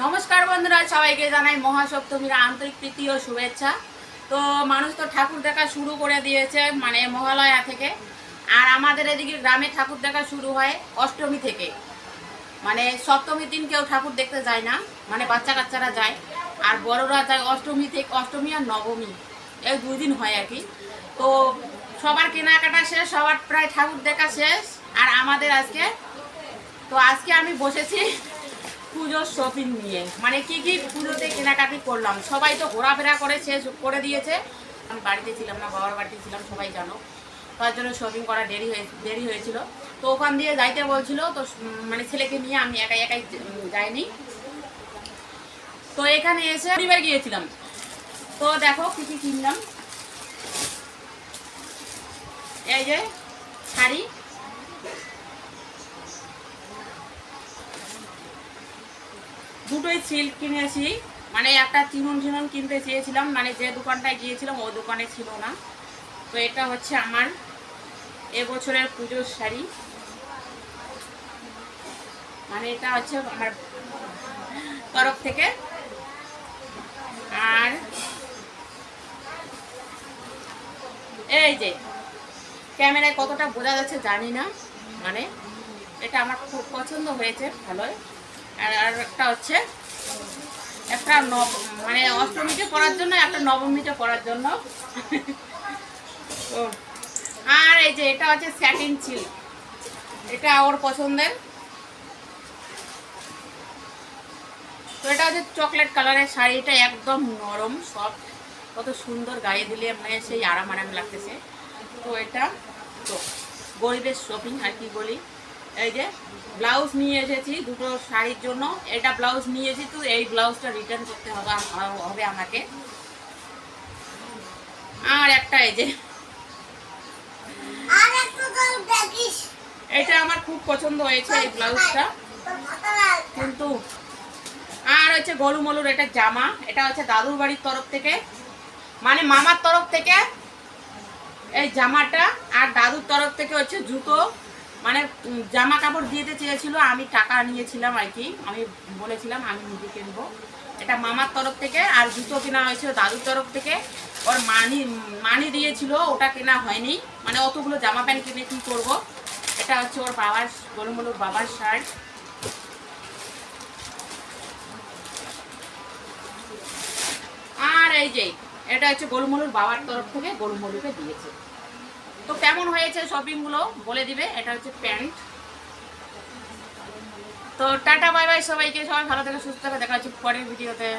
নমস্কার বন্ধুরা, সবাইকে জানাই মহাসপ্তমীর আন্তরিক প্রীতি ও শুভেচ্ছা। তো মানুষ তো ঠাকুর দেখা শুরু করে দিয়েছে মানে মহালয়া থেকে। আর আমাদের এদিকে গ্রামে ঠাকুর দেখা শুরু হয় অষ্টমী থেকে। মানে সপ্তমীর দিন কেউ ঠাকুর দেখতে যায় না মানে বাচ্চা কাচ্চারা যায়। আর বড়রা যায় অষ্টমী থেকে, অষ্টমী আর নবমী। এই দুই দিন হয় আর কি। তো সবার কেনাকাটা শেষ, সবার প্রায় ঠাকুর দেখা শেষ। আর আমাদের আজকে, তো আজকে আমি বসেছি পুজোর শপিং নিয়ে। মানে কি কি পুজোতে কেনাকাটি করলাম? সবাই তো ঘোরাফেরা করে শেষ করে দিয়েছে। আমি বাড়িতে ছিলাম না, বাবার বাড়িতে ছিলাম, সবাই জানো। তার জন্য শপিং করা দেরি হয়ে, দেরি হয়েছিল। তো ওখান দিয়ে যাইতে বলছিল, তো মানে ছেলেকে নিয়ে আমি একাই একাই যাইনি। তো এখানে এসে পরিবার গিয়েছিলাম। তো দেখো কি কি কিনলাম। এই যে শাড়ি। দুটোই সিল্ক কিনেছি। মানে একটা চিনুন চিনুন কিনতে চেয়েছিলাম মানে যে দোকানটায় গিয়েছিলাম, ওই দোকানে ছিল না। তো এটা হচ্ছে আমার এবছরের পুজোর শাড়ি। মানে এটা হচ্ছে আমার তরফ থেকে। আর এই যে, ক্যামেরায় কতটা বোঝা যাচ্ছে জানি না মানে এটা আমার খুব পছন্দ হয়েছে, ভালোই। আর একটা হচ্ছে একটা নব মানে অষ্টমীতে পড়ার জন্য, একটা নবমীতে পড়ার জন্য। ও। আর এই যে এটা হচ্ছে স্যাটিন সিল্ক এটা ওর পছন্দের। তো এটা হচ্ছে চকলেট কালারের শাড়িটা একদম নরম সফট কত সুন্দর গায়ে দিলে মানে সেই আরাম আরাম লাগতেছে। তো এটা তো গরিবের শপিং আর কি বলি? এই যে ব্লাউজ নিয়ে এসেছি দুটো শাড়ির জন্য। এটা ব্লাউজ নিয়েছি তো এই ব্লাউজটা রিটার্ন করতে হবে হবে আমাকে। আর একটা এই যে এটা আমার খুব পছন্দ হয়েছে এই ব্লাউজটা। কিন্তু আর হচ্ছে গরু মলুর এটা জামা। এটা হচ্ছে দাদুর বাড়ির তরফ থেকে। মানে মামার তরফ থেকে এই জামাটা। আর দাদুর তরফ থেকে হচ্ছে জুতো। মানে জামা কাপড় দিতে চেয়েছিল, আমি টাকা নিয়েছিলাম আর কি। আমি বলেছিলাম, আমি নিজে কিনবো। এটা মামার তরফ থেকে, আর জুতো কেনা হয়েছিল দাদুর তরফ থেকে। ওর মানি মানি দিয়েছিল, ওটা কেনা হয়নি। মানে অতগুলো জামা প্যান্ট কিনে কী করব? এটা হচ্ছে ওর বাবার গরুমলুর বাবার শার্ট। আর এই যে, এটা হচ্ছে গরুমলুর বাবার তরফ থেকে গরুমলুকে দিয়েছে। তো কেমন হয়েছে শপিংগুলো বলে দিবে, এটা হচ্ছে প্যান্ট। তো টাটা, বাই বাই সবাইকে, সবাই ভালো থেকে, সুস্থ থাকে, দেখা হচ্ছে পরের ভিডিওতে।